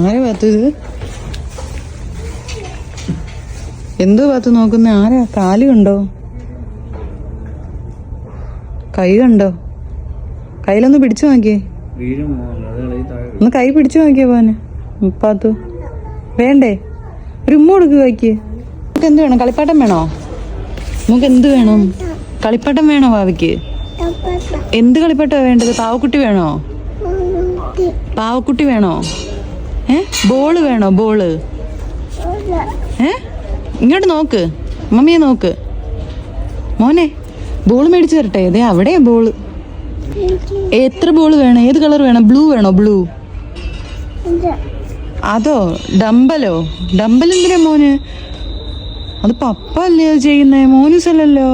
ആരെ പാത്തു ഇത്? എന്തോ പാത്തു നോക്കുന്ന? ആരാ? കാൽ കണ്ടോ? കൈ കണ്ടോ? കയ്യിലൊന്ന് പിടിച്ചു നോക്കിയേ. ഒന്ന് കൈ പിടിച്ചു നോക്കിയേ പോനെ പാത്തു. വേണ്ടേ? ഒരു ഉമ്മ കൊടുക്കുക കൈക്ക് നമുക്ക് എന്ത് വേണം? കളിപ്പാട്ടം വേണോ? നമുക്ക് എന്ത് വേണം? കളിപ്പാട്ടം വേണോ ഭാവിക്ക് എന്ത് കളിപ്പാട്ടമാണ് വേണ്ടത്? പാവക്കുട്ടി വേണോ? പാവക്കുട്ടി വേണോ? ഏ? ബോൾ വേണോ? ബോൾ. ഏ? ഇങ്ങോട്ട് നോക്ക്. മമ്മിയെ നോക്ക്. മോനെ ബോൾ മേടിച്ചു തരട്ടെ? ഇതേ അവിടെയാ ബോൾ. എത്ര ബോൾ വേണം? ഏത് കളർ വേണം? ബ്ലൂ വേണോ? ബ്ലൂ. അതോ ഡമ്പലോ? ഡമ്പൽ എന്തിനാ മോന്? അത് പപ്പ അല്ലേ അത് ചെയ്യുന്നേ? മോനുസലല്ലോ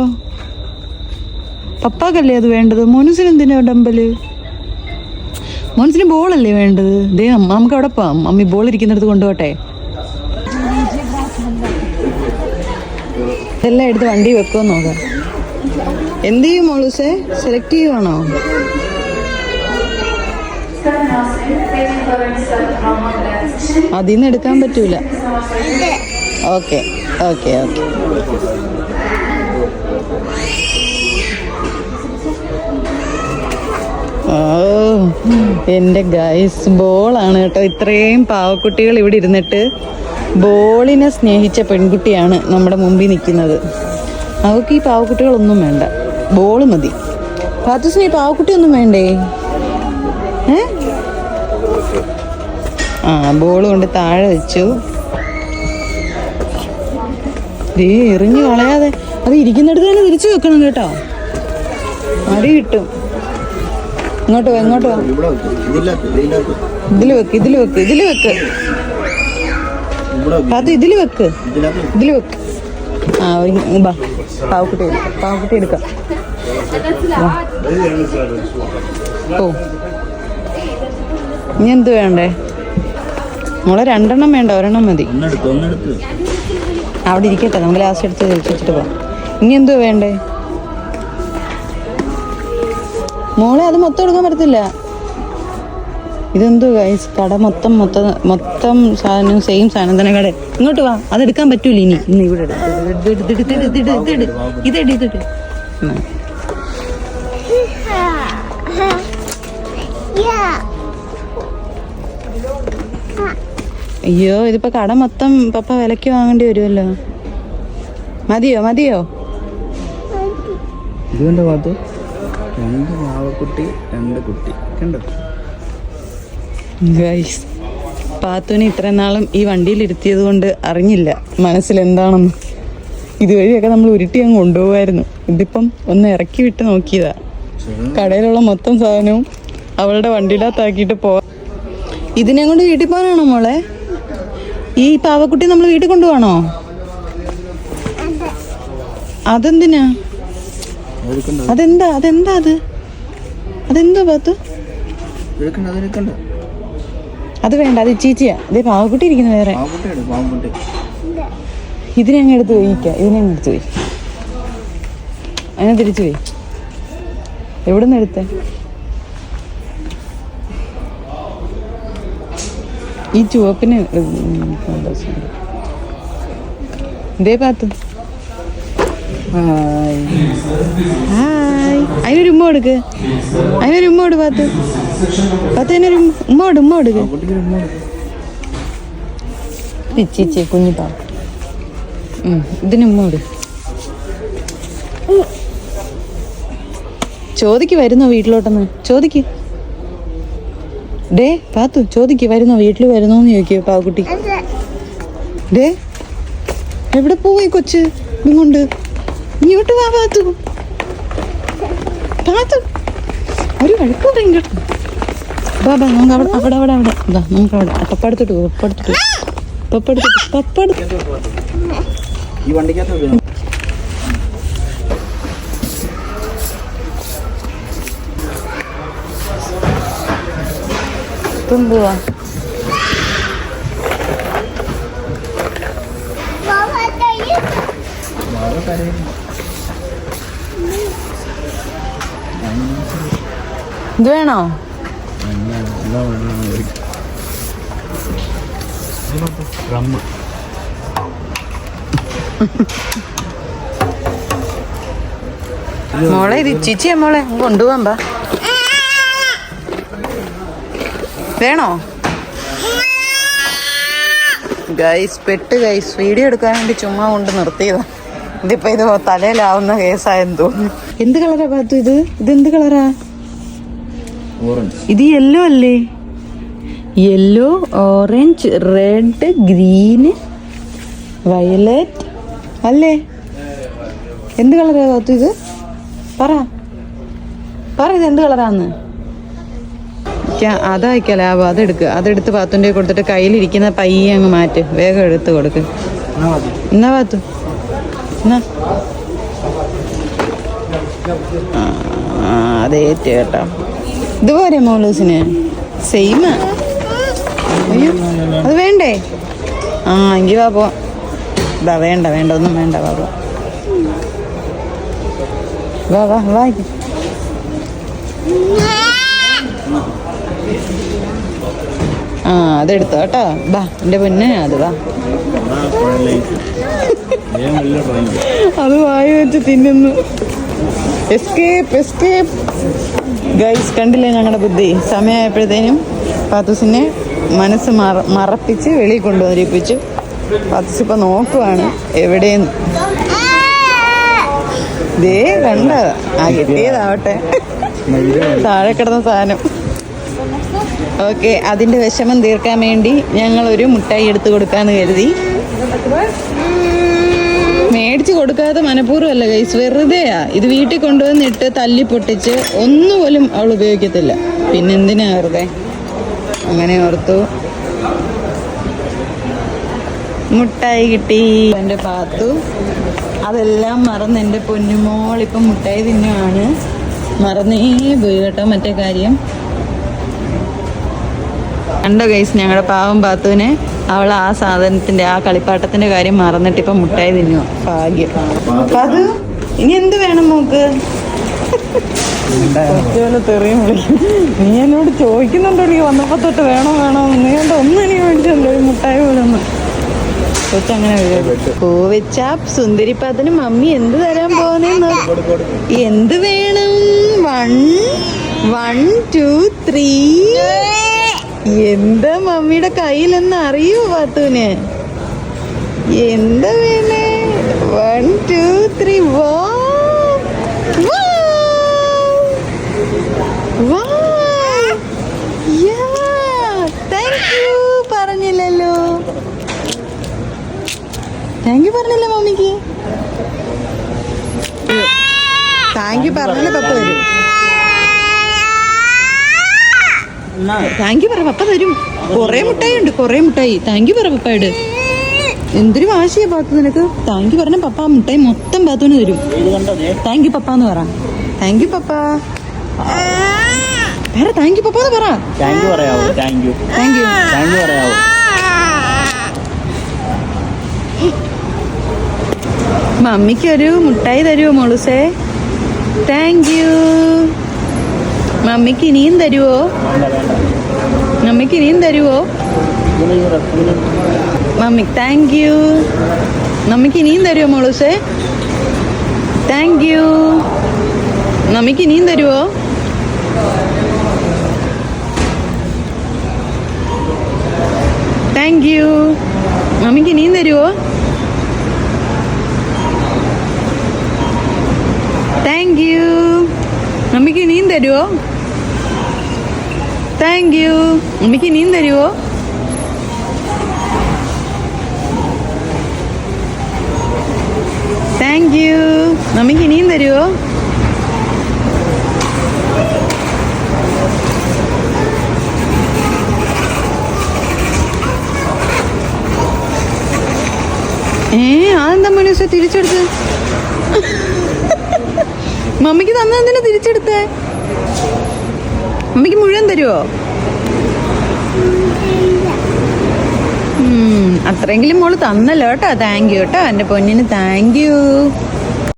പപ്പാക്കല്ലേ അത് വേണ്ടത്? മോനുസിന് എന്തിനാ ഡമ്പൽ? മോൻസിന് ബോളല്ലേ വേണ്ടത്? ദേ അമ്മ നമുക്ക് അവിടെ പോവാം മമ്മി ബോൾ ഇരിക്കുന്നിടത്ത് കൊണ്ടുപോട്ടെ. എല്ലാം എടുത്ത് വണ്ടി വെക്കുമോ നോക്കാം. എന്ത് ചെയ്യും മോളൂസേ? സെലക്ട് ചെയ്യുവാണോ? അതിൽ നിന്ന് എടുക്കാൻ പറ്റൂല. Okay okay okay. എന്റെ ഗൈസ് ബോളാണ് കേട്ടോ. ഇത്രയും പാവക്കുട്ടികൾ ഇവിടെ ഇരുന്നിട്ട് ബോളിനെ സ്നേഹിച്ച പെൺകുട്ടിയാണ് നമ്മുടെ മുമ്പിൽ നിൽക്കുന്നത്. അവൾക്ക് ഈ പാവക്കുട്ടികളൊന്നും വേണ്ട. ബോൾ മതി. പാത്തുസിന് ഈ പാവക്കുട്ടി ഒന്നും വേണ്ടേ? ഏ? ആ ബോൾ കൊണ്ട് താഴെ വെച്ചു. ദേ എറിഞ്ഞു കളയാതെ. അത് ഇരിക്കുന്നിടത്ത് തന്നെ തിരിച്ചു വെക്കണം കേട്ടോ. അടി കിട്ടും. ഇങ്ങോട്ട് വാ ഇങ്ങോട്ട് വാ. ഇതിൽ വെക്ക്. ഇതിൽ വെക്ക് ഇതിൽ വെക്ക്. അത് ഇതിൽ വെക്ക്. ഇതിൽ വെക്ക്. ആ ബാ. പാവക്കുട്ടി എടുക്കാം പാവക്കുട്ടി എടുക്കാം. ഓ. ഇനി എന്ത് വേണ്ടേ? നമ്മളെ രണ്ടെണ്ണം വേണ്ട ഒരെണ്ണം മതി. അവിടെ ഇരിക്കട്ടെ നമുക്ക് ലാസ്റ്റ് എടുത്ത് വെച്ചിട്ട് പോവാം. ഇനി എന്തോ വേണ്ടേ? മോളെ അത് മൊത്തം എടുക്കാൻ പറ്റത്തില്ല. ഇതെന്തോ ഗൈസ് കട മൊത്തം മൊത്തം മൊത്തം സാധനം സെയിം സാധനം തന്നെ കട. ഇങ്ങോട്ട് വാ. അത് എടുക്കാൻ പറ്റൂല ഇനി. ഇന്ന് ഇവിടെ. ഇതിട്. അയ്യോ ഇതിപ്പോ കട മൊത്തം പപ്പ വിലക്ക് വാങ്ങേണ്ടി വരുമല്ലോ. മതിയോ മതിയോ? ഇതുകൊണ്ട് ഭാഗത്ത് രണ്ട് മാവക്കുട്ടി രണ്ട് കുട്ടി. കണ്ടോ? ഗൈസ് പാത്തുവിനെ ഇത്രയും നാളും ഈ വണ്ടിയിൽ ഇരുത്തിയത് കൊണ്ട് അറിഞ്ഞില്ല മനസ്സിൽ എന്താണെന്ന് ഇതുവഴിയൊക്കെ നമ്മൾ ഉരുട്ടി അങ്ങ് കൊണ്ടുപോകായിരുന്നു ഇതിപ്പം ഒന്ന് ഇറക്കി വിട്ട് നോക്കിയതാ. കടയിലുള്ള മൊത്തം സാധനവും അവളുടെ വണ്ടിയിലകത്താക്കിയിട്ട് പോ ഇതിനെ കൊണ്ട് വീട്ടിൽ പോകാനാണോ മോളെ? ഈ പാവക്കുട്ടി നമ്മൾ വീട്ടിൽ കൊണ്ടുപോകണോ? അതെന്തിനാ? അതെന്താ? അതെന്താ അത്? അതെന്തോ പാത്തു? അത് അത് വേണ്ട അത് ചീച്ചിയാ. ഇതേ പാവക്കുട്ടി ഇരിക്കുന്നു വേറെ. പാവക്കുട്ടി എടുക്കും പാവക്കുട്ടി. ഇതിനെ അങ്ങ് എടുത്ത് പോയിക്ക ഇതിനെ അങ്ങ് എടുത്ത് പോയി. അങ്ങനെ തിരിച്ചു പോയി. എവിടെ നിന്ന് എടുത്തേ? ഈ ചുവപ്പിന് ഇതേ പാത്തു. അതിനൊരു ഉമ്മ കൊടുക്ക്. അതിനൊരു ഉമ്മ കൊടു പാത്ത്. പാത്ത് അതിനൊരു ഉമ്മ. കൊടു ഉമ്മ കൊടുക്ക്. പിച്ചിച്ചി കുഞ്ഞു പാ ഇതിന് ഉമ്മ കൊടു ചോദിക്ക് വരുന്നോ വീട്ടിലോട്ടെന്ന്? ചോദിക്ക്. ഡേ പാത്തു ചോദിക്ക് വരുന്നോ വീട്ടിൽ വരുന്നോന്ന് ചോദിക്കോ പാവക്കുട്ടി ഡേ എവിടെ പോയി കൊച്ച്? ഇതും കൊണ്ട് ഇങ്ങോട്ട് വാ പാത്തു. പാത്തു. ഒരു വഴക്ക് പറയും കേട്ടോ ബാ ബാ നമുക്ക് അവിടെ അവിടെ അവിടെ അവിടെ. ബാ നമുക്ക് അവിടെ. പപ്പടുത്തിട്ട് പപ്പടുത്തിട്ട് പപ്പടുത്തിട്ട് പപ്പടുത്ത് ഈ വണ്ടിക്കകത്ത് ഇപ്പം പോവാ. വാവ കരയുന്നു. ഇത് വേണോ? മോളെ ഇത് ചിച്ചിയ മോളെ. കൊണ്ടുപോകാൻ വേണോ? ഗൈസ് പെട്ട് ഗൈസ് വീഡിയോ എടുക്കാൻ വേണ്ടി ചുമ്മാ കൊണ്ട് നിർത്തിയതാ. ഇതിപ്പോ ഇത് തലയിലാവുന്ന കേസായെന്ന് തോന്നുന്നു. എന്ത് കളറാ പാത്തു ഇത്? ഇത് എന്ത് കളറാ? ഇത് യെല്ലോ അല്ലേ? Yellow orange red green violet അല്ലേ? എന്ത് കളറാ കാത്തു ഇത്? പറ. പറ ഇത് എന്ത് കളറാന്ന് യ്ക്ക- അതായിക്ക ലാഭം. അതെടുക്കുക അതെടുത്ത് പാത്തുന്റെ കൊടുത്തിട്ട് കയ്യിലിരിക്കുന്ന പയ്യെ അങ്ങ് മാറ്റ്. വേഗം എടുത്ത് കൊടുക്ക്. എന്നാ പാത്തു? എന്നാ? അതേറ്റ് കേട്ടോ. ഇതുപോലെ മോളൂസിന്? സെയിം അയ്യോ അത് വേണ്ടേ? ആ എങ്കിൽ വാ ഇതാ വേണ്ട വേണ്ട ഒന്നും വേണ്ട വാ വാ വാ വാ ആ അതെടുത്തോ കേട്ടോ. ബാ എന്റെ പൊന്നെ അത് വാ. അത് വായി വെച്ച് തിന്നുന്നു. എസ്കേപ്പ് എസ്കേപ്പ് ഗൈസ് കണ്ടില്ലേ ഞങ്ങളുടെ ബുദ്ധി? സമയമായപ്പോഴത്തേനും പാത്തൂസിനെ മനസ്സ് മറ മറപ്പിച്ച് വെളിയിൽ കൊണ്ടുവന്നിരിപ്പിച്ചു. പാത്തൂസ് ഇപ്പൊ നോക്കുവാണ് എവിടെയെന്ന്. ദേ കണ്ട. ആ കിട്ടിയതാവട്ടെ. താഴെ കിടന്ന സാധനം. ഓക്കെ അതിന്റെ വിഷമം തീർക്കാൻ വേണ്ടി ഞങ്ങൾ ഒരു മുട്ടായി എടുത്തു കൊടുക്കാന്ന് കരുതി. മേടിച്ച് കൊടുക്കാതെ മനഃപൂർവം അല്ല കൈസ് വെറുതെയാ. ഇത് വീട്ടിൽ കൊണ്ടുവന്നിട്ട് തല്ലി പൊട്ടിച്ച് ഒന്നുപോലും അവൾ ഉപയോഗിക്കത്തില്ല. പിന്നെ എന്തിനാ വെറുതെ? അങ്ങനെ ഓർത്തു. മുട്ടായി കിട്ടി. എന്റെ പാത്തു. അതെല്ലാം മറന്ന് എന്റെ പൊന്നുമോൾ ഇപ്പം മുട്ടായി തിന്നുവാണ്. മറന്നേ പോയി കേട്ടോ മറ്റേ കാര്യം. കണ്ടോ ഗൈസ് ഞങ്ങളുടെ പാവം പാത്തുവിനെ? അവൾ ആ സാധനത്തിന്റെ ആ കളിപ്പാട്ടത്തിന്റെ കാര്യം മറന്നിട്ട് ഇപ്പൊ മുട്ടായി തിന്നു ഭാഗ്യം. അത് ഇനി എന്ത് വേണം നോക്ക് തെറിയും വിളിക്കും. നീ എന്നോട് ചോദിക്കുന്നുണ്ടോ? നീ വന്നപ്പോ തൊട്ട് വേണോ വേണോ? നീ കണ്ട ഒന്നും എനിക്ക് മേടിച്ചല്ലോ ഒരു മുട്ടായി പോലൊന്ന് കൊച്ചങ്ങനെ പൂവെച്ച സുന്ദരിപ്പാത്തിന് മമ്മി എന്ത് തരാൻ പോകുന്നേന്ന് എന്ത് വേണം? വൺ വൺ ടു ത്രീ എന്താ മമ്മിയുടെ കയ്യിലെന്ന് അറിയോ പാത്തൂന് എന്താ വേണേ? വൺ ടു ത്രീ വാ പറഞ്ഞില്ലല്ലോ. താങ്ക് യു പറഞ്ഞല്ലോ മമ്മിക്ക്? താങ്ക് യു പറഞ്ഞാലേ പത്ത് വരും താങ്ക് യു പറ പപ്പ തരും. കൊറേ മുട്ടായി ഉണ്ട് കൊറേ മുട്ടായി. താങ്ക് യു പറ പപ്പയോട്. എന്തൊരു വാശിയാ പാത്തു നിനക്ക്. താങ്ക് യു പറഞ്ഞ പപ്പ മുട്ടായി മൊത്തം പാത്തുവിന് തരും. താങ്ക് യു പപ്പ എന്ന് പറ. Thank you papa. വേറെ താങ്ക് യു പപ്പ എന്ന് പറ. താങ്ക് യു പറയാവോ thank you. Thank you. Thank you പറയാവോ. മമ്മിക്കൊരു മുട്ടായി തരുമോ മോളുസേ? Thank you. മമ്മിക്ക് ഇനിയും തരുവോ? മമ്മിക്ക് ഇനിയും തരുവോ? മമ്മി താങ്ക് യു മമ്മിക്ക് ഇനിയും തരുമോ മോളൂസേ? താങ്ക് യു മമ്മിക്ക് ഇനിയും തരുമോ താങ്ക് യു മമ്മിക്ക് ഇനിയും തരുമോ താങ്ക് യു മമ്മിക്ക് ഇനിയും തരുമോ താങ്ക് യു മമ്മിക്ക് ഇനിയും തരുമോ താങ്ക് യു മമ്മിക്ക് ഇനിയും തരുമോ ഏ അതെന്താ മനുഷ്യ തിരിച്ചെടുത്ത്? മമ്മിക്ക് തന്നെ തിരിച്ചെടുത്തേ? മമ്മിക്ക് മുഴുവൻ തരുമോ അത്രയെങ്കിലും മോൾ തന്നല്ലോ കേട്ടോ. താങ്ക് യു കേട്ടോ. എന്റെ പൊന്നിന് താങ്ക് യു